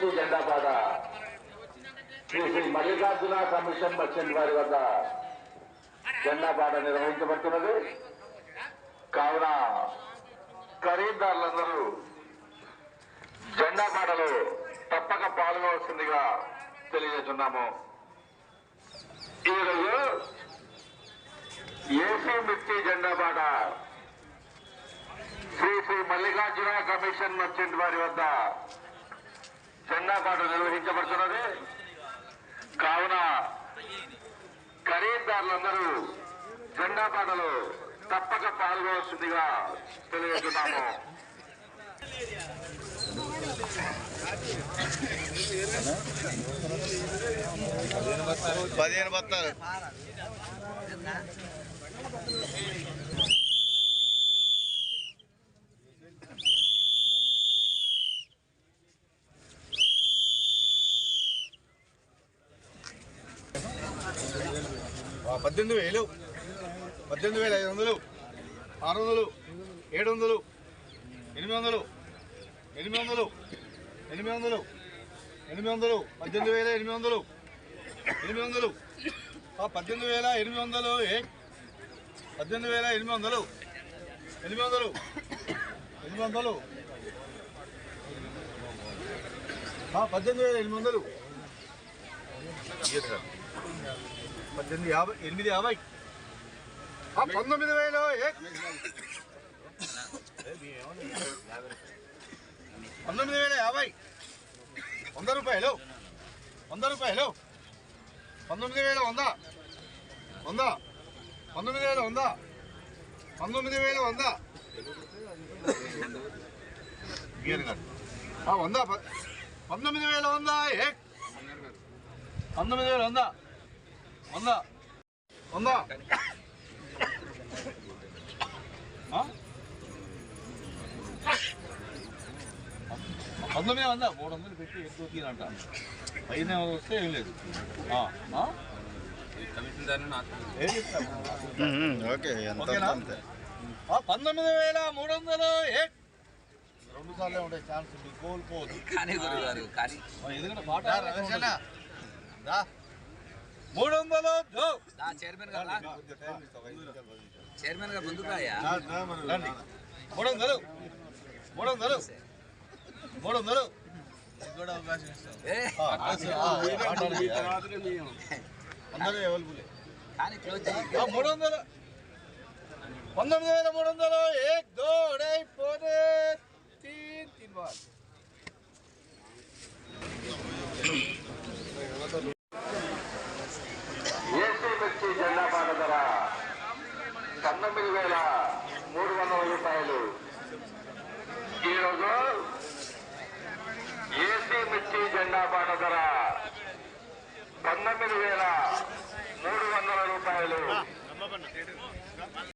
జెండా పాట Shri Shri Mallikarjuna commission merchant వారి వద్ద జెండా పాట నిర్వహించబడుతున్నది. కావున ఖరీదారులందరూ జెండా పాటలో తప్పక పాల్గొవలసిందిగా తెలియజేస్తున్నాము. ఈరోజు ఏసీ మిర్చి జెండా పాట శ్రీ శ్రీ మల్లికార్జున కమిషన్ మర్చెంట్ వారి వద్ద జెండా పాట నిర్వహించబడుతున్నది. కావున ఖరీదారులందరూ జెండా పాటలో తప్పక పాల్గొవలసిందిగా తెలియజేస్తున్నాము. పదిహేను బత్తాలు. పద్దెనిమిది వేలు. పద్దెనిమిది వేల ఐదు వందలు ఆరు వందలు ఏడు వందలు ఎనిమిది వందలు ఎనిమిది వందలు ఎనిమిది వందలు ఎనిమిది వందలు పద్దెనిమిది వేల ఎనిమిది వందలు ఎనిమిది వందలు. ఆ, పద్దెనిమిది వేల ఎనిమిది వందలు ఏ? పద్దెనిమిది వేల ఎనిమిది వందలు ఎనిమిది వందలు ఎనిమిది వందలు. పద్దెనిమిది వేల ఎనిమిది వందలు. పద్దెనిమిది యాభై ఎనిమిది యాభై. పంతొమ్మిది వేలు ఏ? పంతొమ్మిది వేల యాభై. వంద రూపాయలు. వంద రూపాయలు. పంతొమ్మిది వేల వంద. వంద. పంతొమ్మిది వేల వంద. పంతొమ్మిది వేల వంద. గీరు. వంద పంతొమ్మిది వేల వంద పంతొమ్మిది వేల వంద. వంద వంద? పంతొమ్మిది వంద మూడు వందలు పెట్టి ఎక్కువ తీరంట పైన వస్తే ఏం లేదు ఆ, ఆ? ఏం చెప్తాము? ఓకే ఎంత ఓకేనా? అంతే ఆ, పంతొమ్మిది వేల మూడు వందలు ఏ రెండు సార్లే ఉంటాయి ఛాన్స్ ఉంది కోల్పోదు కానీ ఎందుకంటే పాట దా. మూడు వందలు చైర్మన్ గారు. చైర్మన్ గారు ముందుకు. మూడు వందలు మూడు వందలు మూడు వందలు ఏ, ఆ, ఆ, పాట ఉంది. అందరూ అవైలబుల్ కానీ క్లోజ్ చేయి. ఆ, మూడు వందలు పంతొమ్మిది వేల మూడు వందలు ఏక్ దో అడై పోనే తీన్ తీన్ బార్ ఏసీ మిర్చి జెండా పాట ధర పంతొమ్మిది వేల మూడు వందల రూపాయలు ఈరోజు ఏసీ మిర్చి జెండా పాట ధర పంతొమ్మిది వేల మూడు వందల రూపాయలు.